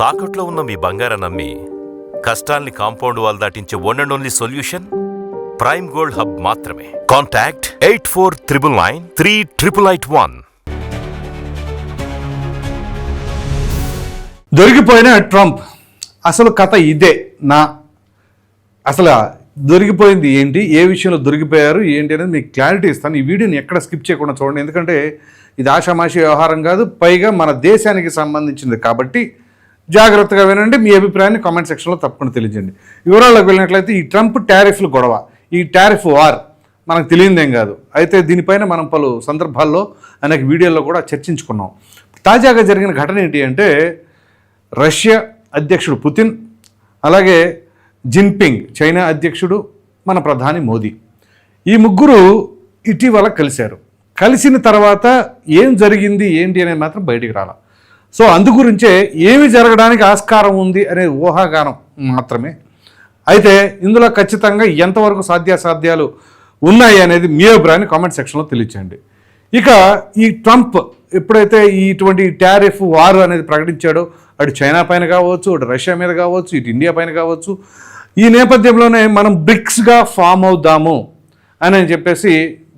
తాకట్లో ఉన్న మీ బంగారం నమ్మి కష్టాల్ని compound wall దాటించే one and only solution prime gold hub మాత్రమే. Contact eight four triple nine three triple eight one దొరికిపోయిన Trump. అసలు కథ ఇదే నా. అసలు దొరికిపోయింది ఏంటి ఏ విషయంలో దొరికిపోయారు ఏంటి అనేది మీకు క్లారిటీ ఇస్తాను. ఈ వీడియోని ఎక్కడ స్కిప్ చేయకుండా చూడండి. ఎందుకంటే ఇది ఆషామాషి వ్యవహారం కాదు పైగా మన దేశానికి సంబంధించింది. కాబట్టి జాగ్రత్తగా వినండి. మీ అభిప్రాయాన్ని కామెంట్ సెక్షన్లో తప్పకుండా తెలియజేయండి. వివరాల్లోకి వెళ్ళినట్లయితే ఈ ట్రంప్ ట్యారిఫ్లు గొడవ ఈ టారిఫ్ వార్ మనకు తెలియదేం కాదు. అయితే దీనిపైన మనం పలు సందర్భాల్లో అనేక వీడియోల్లో కూడా చర్చించుకున్నాం. తాజాగా జరిగిన ఘటన ఏంటి అంటే రష్యా అధ్యక్షుడు పుతిన్ అలాగే జిన్పింగ్ చైనా అధ్యక్షుడు మన ప్రధాని మోదీ. ఈ ముగ్గురు ఇటీవల కలిశారు. కలిసిన తర్వాత ఏం జరిగింది ఏంటి అనేది మాత్రం బయటికి రాలా. సో అందుగురించే ఏమి జరగడానికి ఆస్కారం ఉంది అనే ఊహాగానం మాత్రమే. అయితే ఇందులో ఖచ్చితంగా ఎంతవరకు సాధ్యాసాధ్యాలు ఉన్నాయి అనేది మీ అభిప్రాయాన్ని కామెంట్ సెక్షన్లో తెలియచేయండి. ఇక ఈ ట్రంప్ ఎప్పుడైతే ఈ ఇటువంటి టారిఫ్ వారు అనేది ప్రకటించాడో అటు చైనా పైన కావచ్చు అటు రష్యా మీద కావచ్చు ఇటు ఇండియా పైన కావచ్చు ఈ నేపథ్యంలోనే మనం బ్రిక్స్గా ఫామ్ అవుదాము అని చెప్పేసి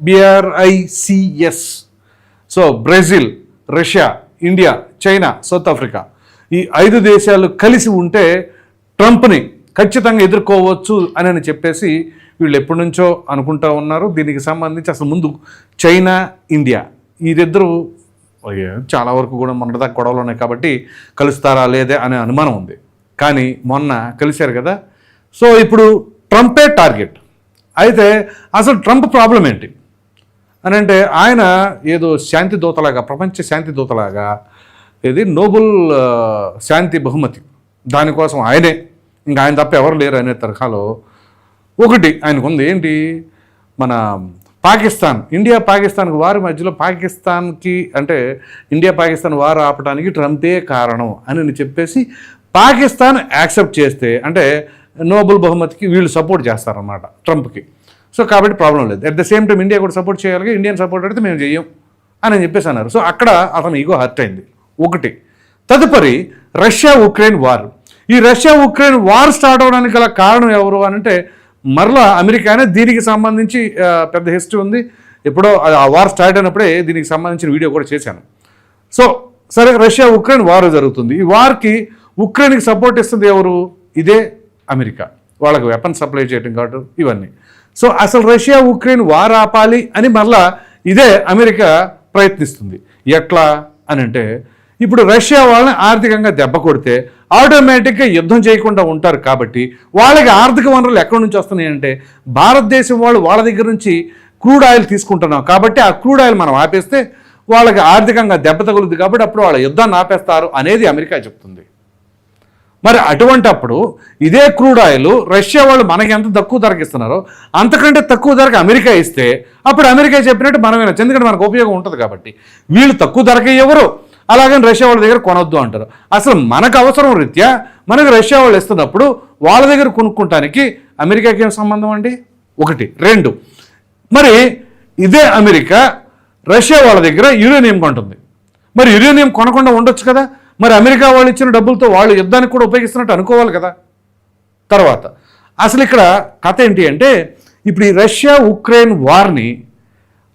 BRICS so Brazil Russia India China South Africa ఈ ఐదు దేశాలు కలిసి ఉంటే ట్రంప్ని ఖచ్చితంగా ఎదుర్కోవచ్చు అని అని చెప్పేసి వీళ్ళు ఎప్పటి నుంచో అనుకుంటా ఉన్నారు. దీనికి సంబంధించి అసలు ముందు చైనా ఇండియా వీరిద్దరూ చాలా వరకు కూడా మొన్నటిదాకా గొడవలు ఉన్నాయి కాబట్టి కలుస్తారా లేదే అనే అనుమానం ఉంది. కానీ మొన్న కలిశారు కదా. సో ఇప్పుడు ట్రంపే టార్గెట్. అయితే అసలు ట్రంప్ ప్రాబ్లం ఏంటి? అని అంటే ఆయన ఏదో శాంతి దూతలాగా ప్రపంచ శాంతి దూతలాగా ఇది నోబుల్ శాంతి బహుమతి. దానికోసం ఆయనే. ఇంకా ఆయన తప్ప ఎవరు లేరు అనే తరహాలో ఒకటి ఆయనకుంది. ఏంటి? మన పాకిస్తాన్ ఇండియా పాకిస్తాన్కి వారి మధ్యలో పాకిస్తాన్కి అంటే ఇండియా పాకిస్తాన్ వారు ఆపడానికి ట్రంపే కారణం అని చెప్పేసి పాకిస్తాన్ యాక్సెప్ట్ చేస్తే అంటే నోబెల్ బహుమతికి వీళ్ళు సపోర్ట్ చేస్తారన్నమాట ట్రంప్కి. సో కాబట్టి ప్రాబ్లం లేదు. At the same time India కూడా సపోర్ట్ చేయాలి ఇండియన్ సపోర్ట్ అడిగితే మేము చెయ్యం అని చెప్పేసి అన్నారు. సో అక్కడ అతను ఈగో హర్ట్ అయింది. ఒకటి. తదుపరి రష్యా ఉక్రెయిన్ వార్ ఈ రష్యా ఉక్రెయిన్ వార్ స్టార్ట్ అవడానికి గల కారణం ఎవరు అని అంటే మరలా అమెరికానే దీనికి సంబంధించి పెద్ద హిస్టరీ ఉంది. ఎప్పుడో ఆ- వార్ స్టార్ట్ అయినప్పుడే దీనికి సంబంధించిన వీడియో కూడా చేశాను. సో సరే రష్యా ఉక్రెయిన్ వార్ జరుగుతుంది. ఈ వార్కి ఉక్రెయిన్కి సపోర్ట్ ఇస్తుంది ఎవరు? ఇదే అమెరికా. వాళ్ళకి వెపన్ సప్లై చేయడం కాబట్టి ఇవన్నీ. సో అసలు రష్యా ఉక్రెయిన్ వార్ ఆపాలి అని మరలా ఇదే అమెరికా ప్రయత్నిస్తుంది. ఎట్లా అని అంటే ఇప్పుడు రష్యా వాళ్ళని ఆర్థికంగా దెబ్బ కొడితే ఆటోమేటిక్గా యుద్ధం చేయకుండా ఉంటారు కాబట్టి వాళ్ళకి ఆర్థిక వనరులు ఎక్కడి నుంచి వస్తున్నాయి అంటే భారతదేశం వాళ్ళు వాళ్ళ దగ్గర నుంచి క్రూడ్ ఆయిల్ తీసుకుంటున్నాం కాబట్టి ఆ క్రూడ్ ఆయిల్ మనం ఆపేస్తే వాళ్ళకి ఆర్థికంగా దెబ్బ తగులుద్ది కాబట్టి అప్పుడు వాళ్ళ యుద్ధాన్ని ఆపేస్తారు అనేది అమెరికా చెప్తుంది. మరి అటువంటప్పుడు ఇదే క్రూడ్ ఆయిల్ రష్యా వాళ్ళు మనకి ఎంత తక్కువ ధరకు ఇస్తున్నారో అంతకంటే తక్కువ ధరకు అమెరికా ఇస్తే అప్పుడు అమెరికా చెప్పినట్టు మనం వినొచ్చు. ఎందుకంటే మనకు ఉపయోగం ఉంటుంది కాబట్టి. వీళ్ళు తక్కువ ధరకే ఎవరు అలాగని రష్యా వాళ్ళ దగ్గర కొనొద్దు అంటారు. అసలు మనకు అవసరం రీత్యా మనకు రష్యా వాళ్ళు ఇస్తున్నప్పుడు వాళ్ళ దగ్గర కొనుక్కుంటానికి అమెరికాకి ఏం సంబంధం అండి? ఒకటి. రెండు. మరి ఇదే అమెరికా రష్యా వాళ్ళ దగ్గర యురేనియం కొంటుంది. మరి యురేనియం కొనకుండా ఉండొచ్చు కదా? మరి అమెరికా వాళ్ళు ఇచ్చిన డబ్బులతో వాళ్ళు యుద్ధానికి కూడా ఉపయోగిస్తున్నట్టు అనుకోవాలి కదా. తర్వాత అసలు ఇక్కడ కథ ఏంటి అంటే ఇప్పుడు ఈ రష్యా ఉక్రెయిన్ వార్ని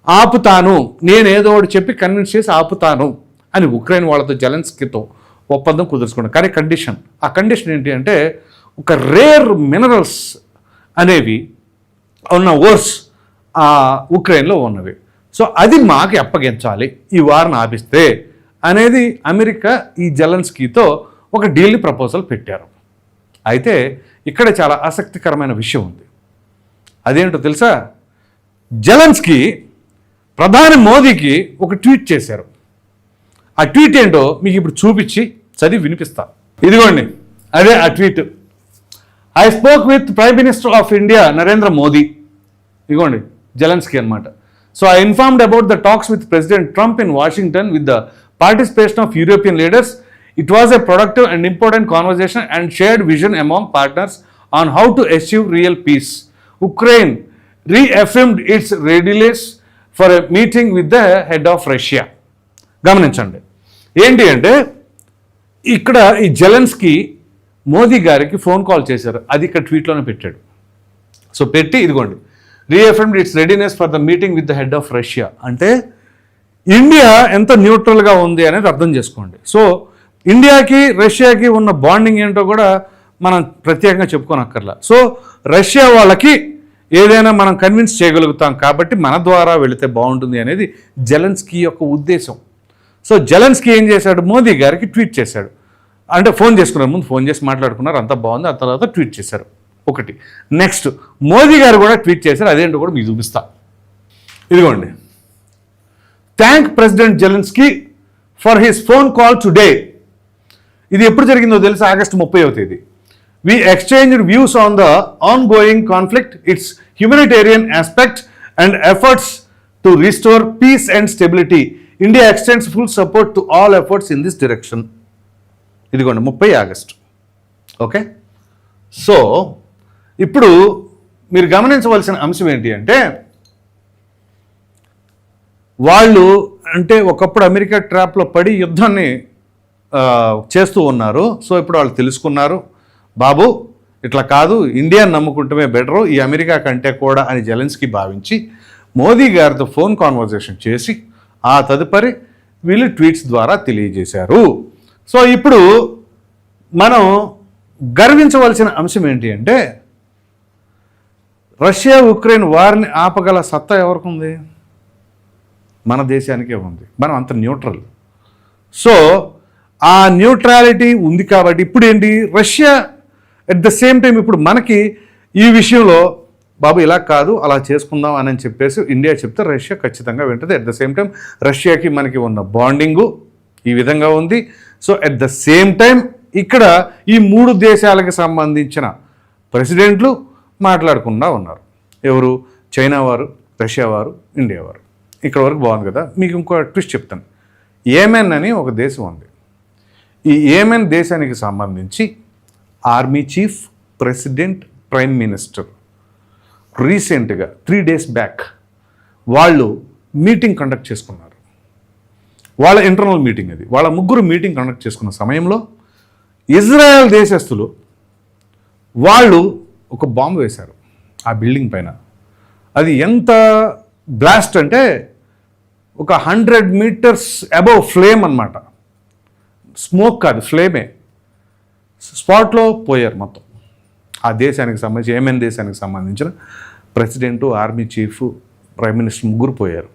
ఆపుతాను నేను ఏదో ఒకటి చెప్పి కన్విన్స్ చేసి ఆపుతాను అని ఉక్రెయిన్ వాళ్ళతో జలెన్స్కితో ఒప్పందం కుదుర్చుకున్నాను కానీ కండిషన్ ఆ కండిషన్ ఏంటి అంటే ఒక రేర్ మినరల్స్ అనేవి ఉన్న ఓర్స్ ఆ ఉక్రెయిన్లో ఉన్నవి. సో అది మాకు అప్పగించాలి ఈ వారిని ఆపిస్తే. అనేది అమెరికా ఈ జలన్స్కీతో ఒక డీల్ ప్రపోజల్ పెట్టారు. అయితే ఇక్కడ చాలా ఆసక్తికరమైన విషయం ఉంది. అదేంటో తెలుసా? జలన్స్కి ప్రధాని మోదీకి ఒక ట్వీట్ చేశారు. ఆ ట్వీట్ ఏంటో మీకు ఇప్పుడు చూపించి చదివి వినిపిస్తా. ఇదిగోండి అదే ఆ tweet. I spoke with prime minister of India Narendra Modi ఇదిగోండి జెలెన్స్కీ అనమాట so I informed about the talks with president Trump in Washington with the participation of European leaders it was a productive and important conversation and shared vision among partners on how to achieve real peace Ukraine reaffirmed its readiness for a meeting with the head of Russia గమనించండి. ఏంటి అంటే ఇక్కడ ఈ జలెన్స్కి మోదీ గారికి phone call చేశారు. అది ఇక్కడ ట్వీట్లోనే పెట్టాడు. సో పెట్టి ఇదిగోండి. Reaffirmed its readiness for the meeting with the head of Russia అంటే ఇండియా ఎంత న్యూట్రల్గా ఉంది అనేది అర్థం చేసుకోండి. సో ఇండియాకి రష్యాకి ఉన్న బాండింగ్ ఏంటో కూడా మనం ప్రత్యేకంగా చెప్పుకోనక్కర్లా. సో రష్యా వాళ్ళకి ఏదైనా మనం కన్విన్స్ చేయగలుగుతాం కాబట్టి మన ద్వారా వెళితే బాగుంటుంది అనేది జెలెన్స్కీ యొక్క ఉద్దేశం. సో జెలెన్స్కీ ఏం చేశాడు? మోదీ గారికి ట్వీట్ చేశాడు. అంటే ఫోన్ చేసుకున్నారు. ముందు ఫోన్ చేసి మాట్లాడుకున్నారు. అంతా బాగుంది. ఆ తర్వాత ట్వీట్ చేశారు. ఒకటి. నెక్స్ట్ మోదీ గారు కూడా ట్వీట్ చేశారు. అదేంటో కూడా మీకు చూపిస్తా. ఇదిగోండి. Thank president Zelensky for his phone call today ఇది ఎప్పుడు జరిగిందో తెలుసు? ఆగస్టు ముప్పైవ తేదీ. We exchange views on the ongoing conflict its humanitarian aspect and efforts to restore peace and stability India extends full support to all efforts in this direction ఇదిగోండి ముప్పై August. Okay so ఇప్పుడు మీరు గమనించవలసిన అంశం ఏంటి అంటే వాళ్ళు అంటే ఒకప్పుడు అమెరికా ట్రాప్లో పడి యుద్ధాన్ని చేస్తూ ఉన్నారు. సో ఇప్పుడు వాళ్ళు తెలుసుకున్నారు బాబు ఇట్లా కాదు ఇండియా నమ్ముకుంటమే బెటరు ఈ అమెరికా కంటే కూడా అని జెలెన్స్కి భావించి మోదీ గారితో ఫోన్ కాన్వర్జేషన్ చేసి ఆ తదుపరి వీళ్ళు ట్వీట్స్ ద్వారా తెలియజేశారు. సో ఇప్పుడు మనం గర్వించవలసిన అంశం ఏంటి అంటే రష్యా ఉక్రెయిన్ వారిని ఆపగల సత్తా ఎవరికి ఉంది మన దేశానికే ఉంది. మనం అంత న్యూట్రల్. సో ఆ న్యూట్రాలిటీ ఉంది కాబట్టి ఇప్పుడు ఏంటి Russia at the same time ఇప్పుడు మనకి ఈ విషయంలో బాబు ఇలా కాదు అలా చేసుకుందాం అని చెప్పేసి ఇండియా చెప్తే రష్యా ఖచ్చితంగా వింటుంది అట్ ద సేమ్ టైం రష్యాకి మనకి ఉన్న బాండింగు ఈ విధంగా ఉంది. So at the same time ఇక్కడ ఈ మూడు దేశాలకు సంబంధించిన ప్రెసిడెంట్లు మాట్లాడకుండా ఉన్నారు. ఎవరు? చైనా వారు రష్యా వారు ఇండియా వారు. ఇక్కడ వరకు బాగుంది కదా. మీకు ఇంకో ట్విస్ట్ చెప్తాను. ఏమెన్ అని ఒక దేశం ఉంది. ఈ ఏమెన్ దేశానికి సంబంధించి army chief president prime minister రీసెంట్గా త్రీ డేస్ బ్యాక్ వాళ్ళు మీటింగ్ కండక్ట్ చేసుకున్నారు. వాళ్ళ ఇంటర్నల్ మీటింగ్ అది. వాళ్ళ ముగ్గురు మీటింగ్ కండక్ట్ చేసుకున్న సమయంలో ఇజ్రాయెల్ దేశస్తులు వాళ్ళు ఒక బాంబు వేశారు ఆ బిల్డింగ్ పైన. అది ఎంత బ్లాస్ట్ అంటే ఒక హండ్రెడ్ మీటర్స్ అబవ్ ఫ్లేమ్ అన్నమాట. స్మోక్ కాదు ఫ్లేమే. స్పాట్లో పోయారు మొత్తం. ఆ దేశానికి సంబంధించి ఏమేన్ దేశానికి సంబంధించిన president army chief prime minister ముగ్గురు పోయారు.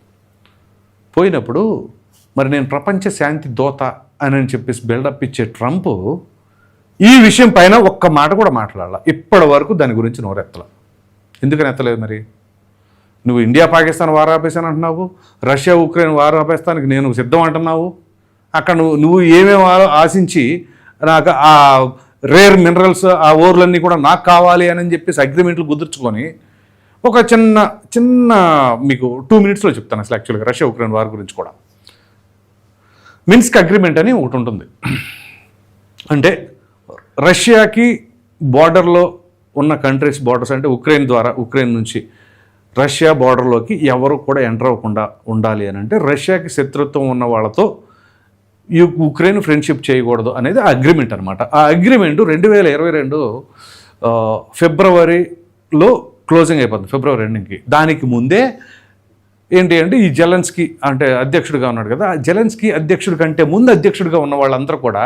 పోయినప్పుడు మరి నేను ప్రపంచ శాంతి దోత అని అని చెప్పేసి బిల్డప్ ఇచ్చే ట్రంప్ ఈ విషయం పైన ఒక్క మాట కూడా మాట్లాడాల. ఇప్పటి వరకు దాని గురించి నోరెత్తల. ఎందుకని ఎత్తలేదు మరి? నువ్వు ఇండియా పాకిస్తాన్ వార్ ఆపేసాను అంటున్నావు. రష్యా ఉక్రెయిన్ వార్ ఆపేస్తానికి నేను సిద్ధం అంటున్నావు. అక్కడ నువ్వు నువ్వు ఏమేమి ఆశించి నాకు ఆ రేర్ మినరల్స్ ఆ ఓర్లన్నీ కూడా నాకు కావాలి అని చెప్పేసి అగ్రిమెంట్లు కుదుర్చుకొని ఒక చిన్న చిన్న మీకు టూ మినిట్స్లో చెప్తాను అసలు యాక్చువల్గా రష్యా ఉక్రెయిన్ వార్ గురించి కూడా. మిన్స్క్ అగ్రిమెంట్ అని ఒకటి ఉంటుంది. అంటే రష్యాకి బార్డర్లో ఉన్న కంట్రీస్ బార్డర్స్ అంటే ఉక్రెయిన్ ద్వారా ఉక్రెయిన్ నుంచి రష్యా బార్డర్లోకి ఎవరు కూడా ఎంటర్ అవ్వకుండా ఉండాలి అని అంటే రష్యాకి శత్రుత్వం ఉన్న వాళ్ళతో ఈ ఉక్రెయిన్ ఫ్రెండ్షిప్ చేయకూడదు అనేది అగ్రిమెంట్ అనమాట ఆ అగ్రిమెంట్ రెండు వేల ఇరవై రెండు ఫిబ్రవరిలో క్లోజింగ్ అయిపోతుంది ఫిబ్రవరి రెండుకి. దానికి ముందే ఏంటి అంటే ఈ జెలెన్స్కి అంటే అధ్యక్షుడిగా ఉన్నాడు కదా జెలెన్స్కి అధ్యక్షుడి కంటే ముందు అధ్యక్షుడిగా ఉన్న వాళ్ళందరూ కూడా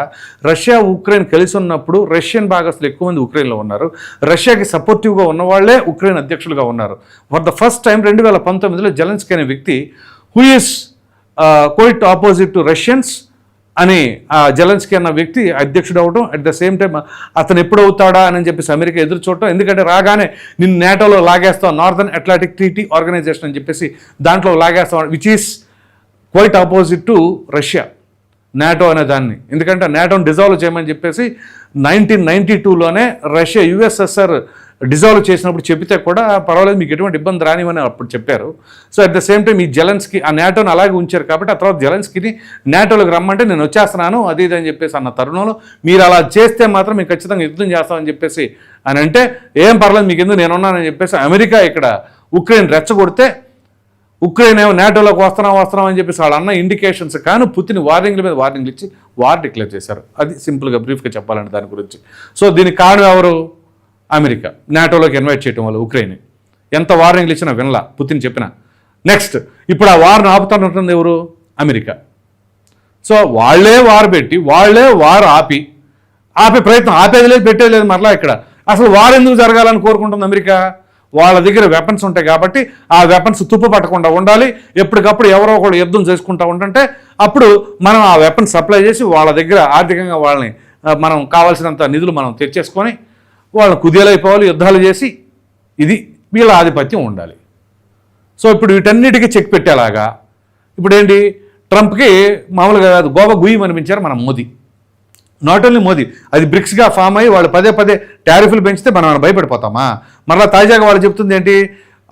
రష్యా ఉక్రెయిన్ కలిసి ఉన్నప్పుడు రష్యన్ భాగస్తులు ఎక్కువ మంది ఉక్రెయిన్లో ఉన్నారు. రష్యాకి సపోర్టివ్గా ఉన్నవాళ్ళే ఉక్రెయిన్ అధ్యక్షులుగా ఉన్నారు. ఫర్ ద ఫస్ట్ టైం రెండు వేల పంతొమ్మిదిలో జెలెన్స్కి అనే వ్యక్తి who is quite opposite to Russians అని ఆ జలన్స్కీ అన్న వ్యక్తి అధ్యక్షుడు అవడం అట్ ద సేమ్ టైం అతను ఎప్పుడు అవుతాడా అని చెప్పేసి అమెరికా ఎదురు చూడటం ఎందుకంటే రాగానే నిన్ను నేటోలో లాగేస్తాం నార్థన్ అట్లాంటిక్ ట్రీటీ ఆర్గనైజేషన్ అని చెప్పేసి దాంట్లో లాగేస్తాం which is quite opposite to Russia NATO అనే దాన్ని. ఎందుకంటే నాటోని డిజాల్వ్ చేయమని చెప్పేసి నైన్టీన్ నైన్టీ టూలోనే రష్యా యుఎస్ఎస్ఆర్ డిజాల్వ్ చేసినప్పుడు చెబితే కూడా పర్వాలేదు మీకు ఎటువంటి ఇబ్బంది రానివని అప్పుడు చెప్పారు. So at the same time ఈ జలన్స్కి ఆ నేటోని అలాగే ఉంచారు కాబట్టి ఆ తర్వాత జలన్స్కిని నేటోలోకి రమ్మంటే నేను వచ్చేస్తున్నాను అది ఇది అని చెప్పేసి అన్న తరుణంలో మీరు అలా చేస్తే మాత్రం మీకు ఖచ్చితంగా యుద్ధం చేస్తామని చెప్పేసి అని అంటే ఏం పర్లేదు మీకు ఎందుకు నేనున్నానని చెప్పేసి అమెరికా ఇక్కడ ఉక్రెయిన్ రెచ్చగొడితే ఉక్రెయిన్ ఏమో నాటోలోకి వస్తున్నాం వస్తున్నాం అని చెప్పేసి వాళ్ళ అన్న ఇండికేషన్స్ కానీ పుతిన్ వార్నింగ్ల మీద వార్నింగ్లు ఇచ్చి వార్ డిక్లేర్ చేశారు. అది సింపుల్గా బ్రీఫ్గా చెప్పాలంటే దాని గురించి. సో దీనికి కారణం ఎవరు? అమెరికా. నాటోలోకి ఇన్వైట్ చేయడం వల్ల ఉక్రెయిన్. ఎంత వార్నింగ్లు ఇచ్చినా వినలా. పుతిన్ చెప్పిన. నెక్స్ట్ ఇప్పుడు ఆ వార్ను ఆపుతానంటుంది ఎవరు? అమెరికా. సో వాళ్ళే వారు పెట్టి వాళ్ళే వారు ఆపి ఆపే ప్రయత్నం ఆపేది లేదు పెట్టేది లేదు మరలా ఇక్కడ. అసలు వారు ఎందుకు జరగాలని కోరుకుంటుంది అమెరికా? వాళ్ళ దగ్గర వెపన్స్ ఉంటాయి కాబట్టి ఆ వెపన్స్ తుప్పు పట్టకుండా ఉండాలి. ఎప్పటికప్పుడు ఎవరో ఒకళ్ళు యుద్ధం చేసుకుంటూ ఉంటుంటే అప్పుడు మనం ఆ వెపన్స్ సప్లై చేసి వాళ్ళ దగ్గర ఆర్థికంగా వాళ్ళని మనం కావాల్సినంత నిధులు మనం తెచ్చేసుకొని వాళ్ళు కుదేలైపోవాలి యుద్ధాలు చేసి ఇది వీళ్ళ ఆధిపత్యం ఉండాలి. సో ఇప్పుడు వీటన్నిటికీ చెక్ పెట్టేలాగా ఇప్పుడు ఏంటి ట్రంప్కి మామూలుగా కాదు గోవా గుయ్యం అనిపించారు మన మోదీ. నాట్ ఓన్లీ మోదీ అది బ్రిక్స్గా ఫామ్ అయ్యి వాళ్ళు పదే పదే టారిఫ్లు పెంచితే మనం భయపడిపోతామా? మరలా తాజాగా వాళ్ళు చెప్తుంది ఏంటి?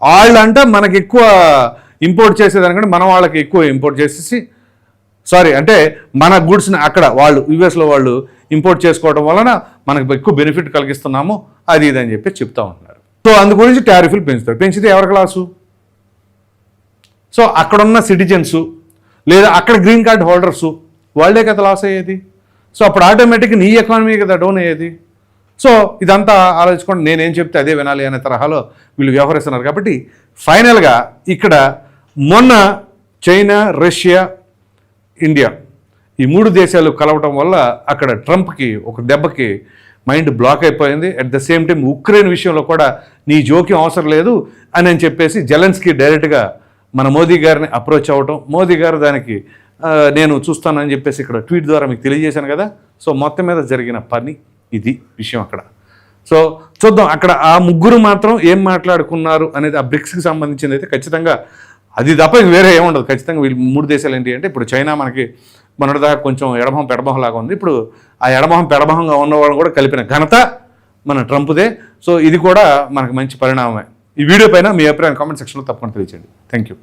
వాళ్ళంటే మనకి ఎక్కువ ఇంపోర్ట్ చేసేదానికంటే మనం వాళ్ళకి ఎక్కువ ఇంపోర్ట్ చేసేసి సారీ అంటే మన గుడ్స్ని అక్కడ వాళ్ళు యుఎస్లో వాళ్ళు ఇంపోర్ట్ చేసుకోవడం వలన మనకు ఎక్కువ బెనిఫిట్ కలిగిస్తున్నాము అది ఇది అని చెప్పి చెప్తా ఉంటున్నారు. సో అందు గురించి టారిఫ్లు పెంచుతారు. పెంచితే ఎవరి క్లాసు సో అక్కడున్న సిటిజన్స్ లేదా అక్కడ గ్రీన్ కార్డ్ హోల్డర్సు వాళ్ళే కదా లాస్ అయ్యేది. సో అప్పుడు ఆటోమేటిక్గా నీ ఎకానమీ కదా డౌన్ అయ్యేది. సో ఇదంతా ఆలోచించుకోండి. నేనేం చెప్తే అదే వినాలి అనే తరహాలో వీళ్ళు వ్యవహరిస్తున్నారు. కాబట్టి ఫైనల్గా ఇక్కడ మొన్న చైనా రష్యా ఇండియా ఈ మూడు దేశాలు కలవటం వల్ల అక్కడ ట్రంప్కి ఒక దెబ్బకి మైండ్ బ్లాక్ అయిపోయింది. At the same time Ukraine విషయంలో కూడా నీ జోక్యం అవసరం లేదు అని అని చెప్పేసి జెలెన్స్కి డైరెక్ట్గా మన మోదీ గారిని అప్రోచ్ అవ్వటం. మోదీ గారు దానికి నేను చూస్తానని చెప్పేసి ఇక్కడ ట్వీట్ ద్వారా మీకు తెలియజేశాను కదా. సో మొత్తం మీద జరిగిన పని ఇది విషయం అక్కడ. సో చూద్దాం అక్కడ ఆ ముగ్గురు మాత్రం ఏం మాట్లాడుకున్నారు అనేది ఆ బ్రిక్స్కి సంబంధించింది అయితే ఖచ్చితంగా అది తప్ప వేరే ఏముండదు ఖచ్చితంగా వీళ్ళు మూడు దేశాలు ఏంటి అంటే ఇప్పుడు చైనా మనకి మొన్నటిదాకా కొంచెం ఎడమొహం పెడమొహం లాగా ఉంది. ఇప్పుడు ఆ ఎడమొహం పెడమొహంగా ఉన్నవాళ్ళని కూడా కలిపిన ఘనత మన ట్రంప్దే. సో ఇది కూడా మనకు మంచి పరిణామమే. ఈ వీడియో పైన మీ అభిప్రాయం కామెంట్ సెక్షన్లో తప్పకుండా తెలియచేయండి. Thank you